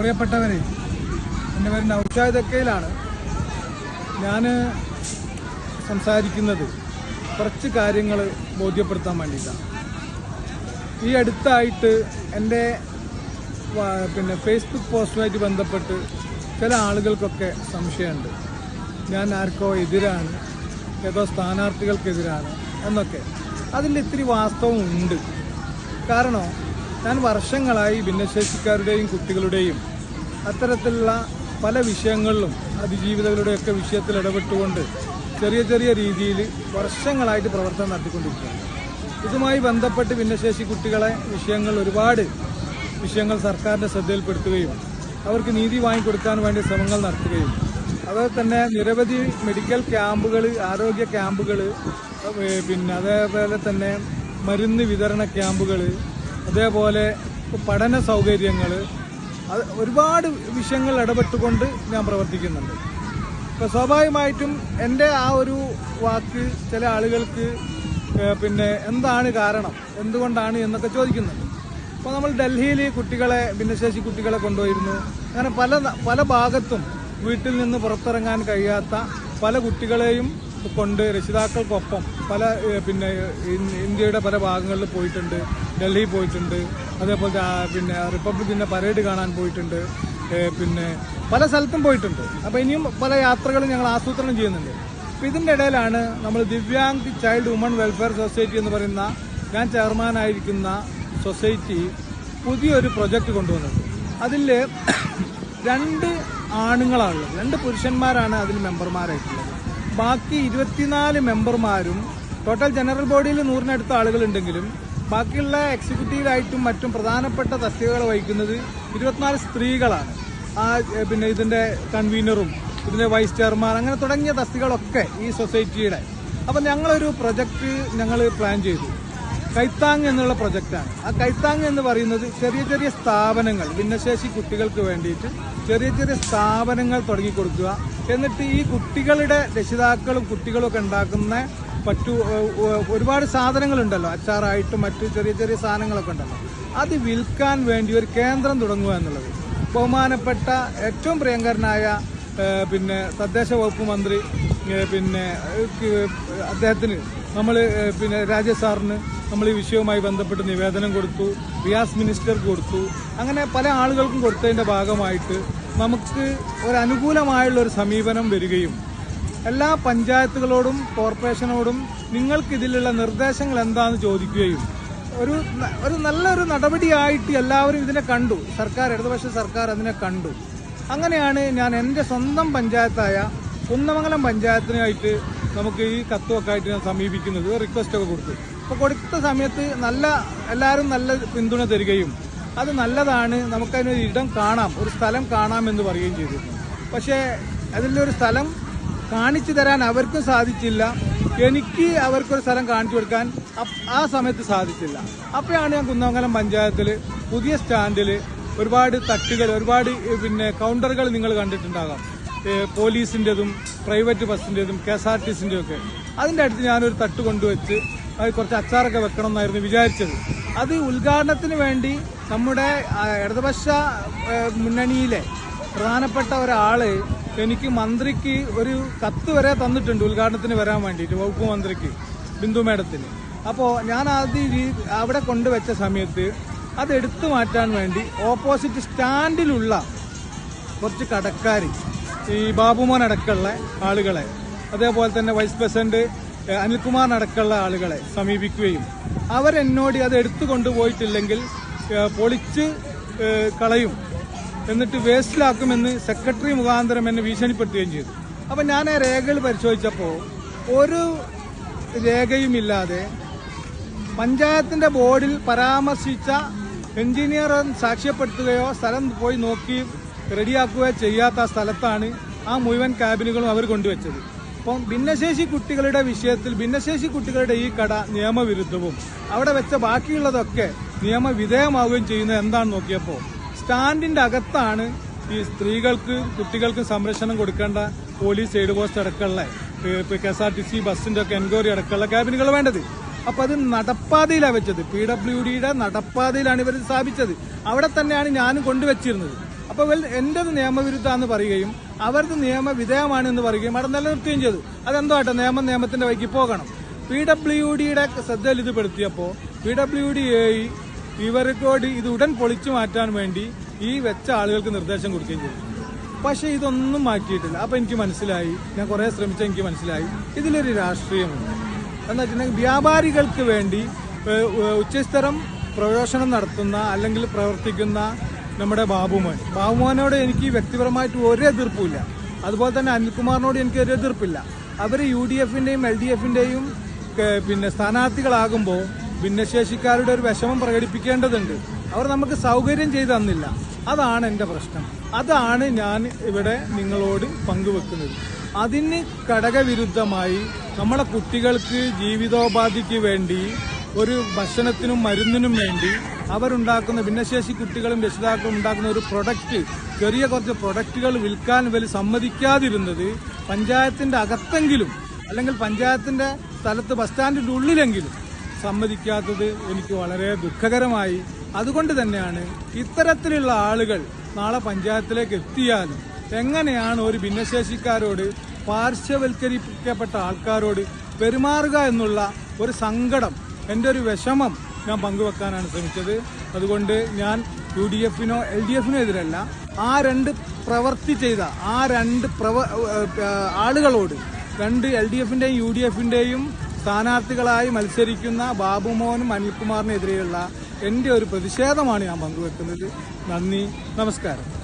പ്രിയപ്പെട്ടവരെ എന്റെ പേര് നൗഷാദക്കയിലാണ് ഞാൻ സംസാരിക്കുന്നത് കുറച്ച് കാര്യങ്ങൾ ബോധ്യപ്പെടുത്താൻ വേണ്ടിയിട്ടാണ്. ഈ അടുത്തായിട്ട് എന്റെ പിന്നെ ഫേസ്ബുക്ക് പോസ്റ്റുമായിട്ട് ബന്ധപ്പെട്ട് ചില ആളുകൾക്കൊക്കെ സംശയമുണ്ട്. ഞാൻ ആർക്കോ എതിരാണ് ഏതോ സ്ഥാനാർത്ഥികൾക്കെതിരാണ് എന്നൊക്കെ. അതിന്റെ ഇത്തിരി വാസ്തവം ഉണ്ട് കാരണം ഞാൻ വർഷങ്ങളായി ഭിന്നശേഷിക്കാരുടെയും കുട്ടികളുടെയും അത്തരത്തിലുള്ള പല വിഷയങ്ങളിലും അതിജീവിതകളുടെയൊക്കെ വിഷയത്തിൽ ഇടപെട്ടുകൊണ്ട് ചെറിയ ചെറിയ രീതിയിൽ വർഷങ്ങളായിട്ട് പ്രവർത്തനം നടത്തിക്കൊണ്ടിരിക്കുകയാണ്. ഇതുമായി ബന്ധപ്പെട്ട് ഭിന്നശേഷി കുട്ടികളെ വിഷയങ്ങൾ ഒരുപാട് വിഷയങ്ങൾ സർക്കാരിന്റെ ശ്രദ്ധയിൽപ്പെടുത്തുകയും അവർക്ക് നീതി വാങ്ങിക്കൊടുക്കാൻ വേണ്ടി ശ്രമങ്ങൾ നടത്തുകയും അതുപോലെ തന്നെ നിരവധി മെഡിക്കൽ ക്യാമ്പുകൾ ആരോഗ്യ ക്യാമ്പുകൾ പിന്നെ അതേപോലെ തന്നെ മരുന്ന് വിതരണ ക്യാമ്പുകൾ അതേപോലെ പഠന സൗകര്യങ്ങൾ അത് ഒരുപാട് വിഷയങ്ങൾ ഇടപെട്ടുകൊണ്ട് ഞാൻ പ്രവർത്തിക്കുന്നുണ്ട്. അപ്പോൾ സ്വാഭാവികമായിട്ടും എന്റെ ആ ഒരു വാക്ക് ചില ആളുകൾക്ക് പിന്നെ എന്താണ് കാരണം എന്തുകൊണ്ടാണ് എന്നൊക്കെ ചോദിക്കുന്നുണ്ട്. അപ്പോൾ നമ്മൾ ഡൽഹിയിൽ കുട്ടികളെ ഭിന്നശേഷി കുട്ടികളെ കൊണ്ടുപോയിരുന്നു അങ്ങനെ പല പല ഭാഗത്തും വീട്ടിൽ നിന്ന് പുറത്തിറങ്ങാൻ കഴിയാത്ത പല കുട്ടികളെയും കൊണ്ട് രക്ഷിതാക്കൾക്കൊപ്പം പല പിന്നെ ഇന്ത്യയുടെ പല ഭാഗങ്ങളിൽ പോയിട്ടുണ്ട്. ഡൽഹി പോയിട്ടുണ്ട്. അതേപോലെ പിന്നെ റിപ്പബ്ലിക്കിന്റെ പരേഡ് കാണാൻ പോയിട്ടുണ്ട്. പിന്നെ പല സ്ഥലത്തും പോയിട്ടുണ്ട്. അപ്പോൾ ഇനിയും പല യാത്രകളും ഞങ്ങൾ ആസൂത്രണം ചെയ്യുന്നുണ്ട്. അപ്പം ഇതിന്റെ ഇടയിലാണ് നമ്മൾ Divyang child woman welfare society എന്ന് പറയുന്ന ഞാൻ ചെയർമാനായിരിക്കുന്ന സൊസൈറ്റി പുതിയൊരു പ്രൊജക്റ്റ് കൊണ്ടുവന്നത് അതിൽ രണ്ട് ആണുങ്ങളാണുള്ളത്. രണ്ട് പുരുഷന്മാരാണ് അതിൽ മെമ്പർമാരായിട്ടുള്ളത്. ബാക്കി ഇരുപത്തിനാല് മെമ്പർമാരും ടോട്ടൽ ജനറൽ ബോഡിയിൽ നൂറിനടുത്ത ആളുകളുണ്ടെങ്കിലും ബാക്കിയുള്ള എക്സിക്യൂട്ടീവായിട്ടും മറ്റും പ്രധാനപ്പെട്ട തസ്തികകൾ വഹിക്കുന്നത് ഇരുപത്തിനാല് സ്ത്രീകളാണ്. ആ പിന്നെ ഇതിന്റെ കൺവീനറും ഇതിന്റെ വൈസ് ചെയർമാൻ അങ്ങനെ തുടങ്ങിയ തസ്തികളൊക്കെ ഈ സൊസൈറ്റിയുടെ അപ്പം ഞങ്ങളൊരു പ്രൊജക്റ്റ് ഞങ്ങൾ പ്ലാൻ ചെയ്തു. കൈത്താങ് എന്നുള്ള പ്രൊജക്റ്റാണ് ആ കൈത്താങ് എന്ന് പറയുന്നത് ചെറിയ ചെറിയ സ്ഥാപനങ്ങൾ ഭിന്നശേഷി കുട്ടികൾക്ക് വേണ്ടിയിട്ട് ചെറിയ ചെറിയ സ്ഥാപനങ്ങൾ തുടങ്ങിക്കൊടുക്കുക എന്നിട്ട് ഈ കുട്ടികളുടെ രക്ഷിതാക്കളും കുട്ടികളും ഒക്കെ ഉണ്ടാക്കുന്ന ഏഹ്, ഒരുപാട് സാധനങ്ങളുണ്ടല്ലോ. അച്ചാറായിട്ടും മറ്റു ചെറിയ ചെറിയ സാധനങ്ങളൊക്കെ ഉണ്ടല്ലോ. അത് വിൽക്കാൻ വേണ്ടി ഒരു കേന്ദ്രം തുടങ്ങുക എന്നുള്ളത്. ബഹുമാനപ്പെട്ട ഏറ്റവും പ്രിയങ്കരനായ പിന്നെ തദ്ദേശ വകുപ്പ് മന്ത്രി പിന്നെ അദ്ദേഹത്തിന് നമ്മൾ പിന്നെ രാജേഷ് നമ്മൾ ഈ വിഷയവുമായി ബന്ധപ്പെട്ട് നിവേദനം കൊടുത്തു റിയാസ് മിനിസ്റ്റർക്ക് കൊടുത്തു. അങ്ങനെ പല ആളുകൾക്കും കൊടുത്തതിന്റെ ഭാഗമായിട്ട് നമുക്ക് ഒരു അനുകൂലമായുള്ള ഒരു സമീപനം വരികയും എല്ലാ പഞ്ചായത്തുകളോടും കോർപ്പറേഷനോടും നിങ്ങൾക്ക് ഇതിലുള്ള നിർദ്ദേശങ്ങൾ എന്താണെന്ന് ചോദിക്കുകയും ഒരു ഒരു നല്ലൊരു നടപടിയായിട്ട് എല്ലാവരും ഇതിനെ കണ്ടു. സർക്കാർ ഇടതുപക്ഷ സർക്കാർ അതിനെ കണ്ടു. അങ്ങനെയാണ് ഞാൻ എന്റെ സ്വന്തം പഞ്ചായത്തായ കുന്നമംഗലം പഞ്ചായത്തിനായിട്ട് നമുക്ക് ഈ കത്തുമൊക്കെ ആയിട്ട് ഞാൻ സമീപിക്കുന്നത് റിക്വസ്റ്റ് ഒക്കെ കൊടുത്തു. അപ്പോൾ കൊടുത്ത സമയത്ത് നല്ല എല്ലാവരും നല്ല പിന്തുണ തരികയും അത് നല്ലതാണ് നമുക്കതിനൊരു ഇടം കാണാം ഒരു സ്ഥലം കാണാം എന്ന് പറയുകയും ചെയ്തു. പക്ഷേ അതിലൊരു സ്ഥലം കാണിച്ചു തരാൻ അവർക്കും സാധിച്ചില്ല. എനിക്ക് അവർക്കൊരു സ്ഥലം കാണിച്ചു കൊടുക്കാൻ ആ സമയത്ത് സാധിച്ചില്ല. അപ്പോഴാണ് ഞാൻ കുന്നമംഗലം പഞ്ചായത്തിൽ പുതിയ സ്റ്റാൻഡിൽ ഒരുപാട് തട്ടുകൾ ഒരുപാട് പിന്നെ കൗണ്ടറുകൾ നിങ്ങൾ കണ്ടിട്ടുണ്ടാകാം. പോലീസിന്റെതും പ്രൈവറ്റ് ബസ്സിന്റെതും കെ എസ് ആർ ടി സിന്റെയും ഒക്കെ അതിന്റെ അടുത്ത് ഞാനൊരു തട്ട് കൊണ്ടുവച്ച് അത് കുറച്ച് അച്ചാറൊക്കെ വെക്കണം എന്നായിരുന്നു വിചാരിച്ചത്. അത് ഉദ്ഘാടനത്തിന് വേണ്ടി നമ്മുടെ ഇടതുപക്ഷ മുന്നണിയിലെ പ്രധാനപ്പെട്ട ഒരാൾ എനിക്ക് മന്ത്രിക്ക് ഒരു കത്ത് വരെ തന്നിട്ടുണ്ട് ഉദ്ഘാടനത്തിന് വരാൻ വേണ്ടിയിട്ട് വകുപ്പ് മന്ത്രിക്ക് ബിന്ദു മേഡത്തിന്. അപ്പോൾ ഞാൻ ആദ്യം അവിടെ കൊണ്ടുവച്ച സമയത്ത് അത് എടുത്തു മാറ്റാൻ വേണ്ടി ഓപ്പോസിറ്റ് സ്റ്റാൻഡിലുള്ള കുറച്ച് കടക്കാർ ഈ ബാബുമോൻ അടക്കമുള്ള ആളുകളെ അതേപോലെ തന്നെ വൈസ് പ്രസിഡന്റ് അനിൽകുമാർ അടക്കമുള്ള ആളുകളെ സമീപിക്കുകയും അവരെന്നോട് അത് എടുത്തു കൊണ്ടുപോയിട്ടില്ലെങ്കിൽ പൊളിച്ച് കളയും. എന്നിട്ട് വേസ്റ്റിലാക്കുമെന്ന് സെക്രട്ടറി മുഖാന്തരം എന്നെ ഭീഷണിപ്പെടുത്തുകയും ചെയ്തു. അപ്പം ഞാൻ ആ രേഖകൾ പരിശോധിച്ചപ്പോൾ ഒരു രേഖയുമില്ലാതെ പഞ്ചായത്തിന്റെ ബോർഡിൽ പരാമർശിച്ച എഞ്ചിനീയർ സാക്ഷ്യപ്പെടുത്തുകയോ സ്ഥലം പോയി നോക്കി റെഡിയാക്കുകയോ ചെയ്യാത്ത സ്ഥലത്താണ് ആ മുഴുവൻ ക്യാബിനുകളും അവർ കൊണ്ടുവച്ചത്. അപ്പം ഭിന്നശേഷി കുട്ടികളുടെ വിഷയത്തിൽ ഭിന്നശേഷി കുട്ടികളുടെ ഈ കട നിയമവിരുദ്ധവും അവിടെ വെച്ച ബാക്കിയുള്ളതൊക്കെ നിയമവിധേയമാവുകയും ചെയ്യുന്നത് എന്താണെന്ന് നോക്കിയപ്പോൾ സ്റ്റാൻഡിന്റെ അകത്താണ് ഈ സ്ത്രീകൾക്ക് കുട്ടികൾക്ക് സംരക്ഷണം കൊടുക്കേണ്ട പോലീസ് എയ്ഡ് പോസ്റ്റ് അടക്കമുള്ള K S R T C ബസ്സിന്റെ ഒക്കെ എൻക്വയറി അടക്കമുള്ള ക്യാബിനുകൾ വേണ്ടത്. അപ്പൊ അത് നടപ്പാതയിലാണ് വെച്ചത്. പി ഡബ്ല്യു ഡിയുടെ നടപ്പാതയിലാണ് ഇവർ സ്ഥാപിച്ചത്. അവിടെ തന്നെയാണ് ഞാനും കൊണ്ടുവച്ചിരുന്നത്. അപ്പോൾ വെൽ എന്റേത് നിയമവിരുദ്ധമാണെന്ന് പറയുകയും അവരത് നിയമവിധേയമാണ് എന്ന് പറയുകയും അവിടെ നിലനിർത്തുകയും ചെയ്തു. അതെന്തോ ആട്ടെ നിയമം നിയമത്തിന്റെ വഴിക്ക് പോകണം. പി ഡബ്ല്യു ഡിയുടെ ശ്രദ്ധയിൽ ഇത് പെടുത്തിയപ്പോൾ പി ഡബ്ല്യു ഡി ഇവർക്കോട് ഇത് ഉടൻ പൊളിച്ചു മാറ്റാൻ വേണ്ടി ഈ വെച്ച ആളുകൾക്ക് നിർദ്ദേശം കൊടുക്കുകയും ചെയ്തു. പക്ഷെ ഇതൊന്നും മാറ്റിയിട്ടില്ല. അപ്പൊ എനിക്ക് മനസ്സിലായി. ഞാൻ കുറെ ശ്രമിച്ച എനിക്ക് മനസ്സിലായി. ഇതിലൊരു രാഷ്ട്രീയമുണ്ട്. എന്ന് വെച്ചിട്ടുണ്ടെങ്കിൽ വ്യാപാരികൾക്ക് വേണ്ടി ഉച്ചസ്ഥരം പ്രവേശനം നടത്തുന്ന അല്ലെങ്കിൽ പ്രവർത്തിക്കുന്ന നമ്മുടെ ബാബുമോൻ. ബാബുമോനോട് എനിക്ക് വ്യക്തിപരമായിട്ട് ഒരു എതിർപ്പുമില്ല. അതുപോലെ തന്നെ അനിൽകുമാറിനോട് എനിക്ക് ഒരു എതിർപ്പില്ല. അവർ യു ഡി എഫിന്റെയും എൽ ഡി എഫിന്റെയും പിന്നെ സ്ഥാനാർത്ഥികളാകുമ്പോൾ ഭിന്നശേഷിക്കാരുടെ ഒരു വിഷമം പ്രകടിപ്പിക്കേണ്ടതുണ്ട്. അവർ നമുക്ക് സൗകര്യം ചെയ്തു തന്നില്ല. അതാണ് എന്റെ പ്രശ്നം. അതാണ് ഞാൻ ഇവിടെ നിങ്ങളോട് പങ്കുവെക്കുന്നത്. അതിന് ഘടകവിരുദ്ധമായി നമ്മുടെ കുട്ടികൾക്ക് ജീവിതോപാധിക്ക് വേണ്ടി ഒരു ഭക്ഷണത്തിനും മരുന്നിനും വേണ്ടി അവരുണ്ടാക്കുന്ന ഭിന്നശേഷി കുട്ടികളും രക്ഷിതാക്കളും ഉണ്ടാക്കുന്ന ഒരു പ്രൊഡക്റ്റ് ചെറിയ കുറച്ച് പ്രൊഡക്റ്റുകൾ വിൽക്കാൻ ഇവർ സമ്മതിക്കാതിരുന്നത് പഞ്ചായത്തിന്റെ അകത്തെങ്കിലും അല്ലെങ്കിൽ പഞ്ചായത്തിന്റെ സ്ഥലത്ത് ബസ് സ്റ്റാൻഡിന്റെ ഉള്ളിലെങ്കിലും സമ്മതിക്കാത്തത് എനിക്ക് വളരെ ദുഃഖകരമായി. അതുകൊണ്ട് തന്നെയാണ് ഇത്തരത്തിലുള്ള ആളുകൾ നാളെ പഞ്ചായത്തിലേക്ക് എത്തിയാലും എങ്ങനെയാണ് ഒരു ഭിന്നശേഷിക്കാരോട് പാർശ്വവൽക്കരിക്കപ്പെട്ട ആൾക്കാരോട് പെരുമാറുക എന്നുള്ള ഒരു സങ്കടം എന്റെ ഒരു വിഷമം ഞാൻ പങ്കുവെക്കാനാണ് ശ്രമിച്ചത്. അതുകൊണ്ട് ഞാൻ യു ഡി എഫിനോ എൽ ഡി എഫിനോ എതിരല്ല ആ രണ്ട് പ്രവർത്തി ചെയ്ത ആ രണ്ട് പ്രവ ആളുകളോട് രണ്ട് എൽ ഡി എഫിന്റെയും യു ഡി എഫിന്റെയും സ്ഥാനാർത്ഥികളായി മത്സരിക്കുന്ന ബാബുമോനും അനിൽകുമാറിനെതിരെയുള്ള എന്റെ ഒരു പ്രതിഷേധമാണ് ഞാൻ പങ്കുവെക്കുന്നത്. നന്ദി നമസ്കാരം.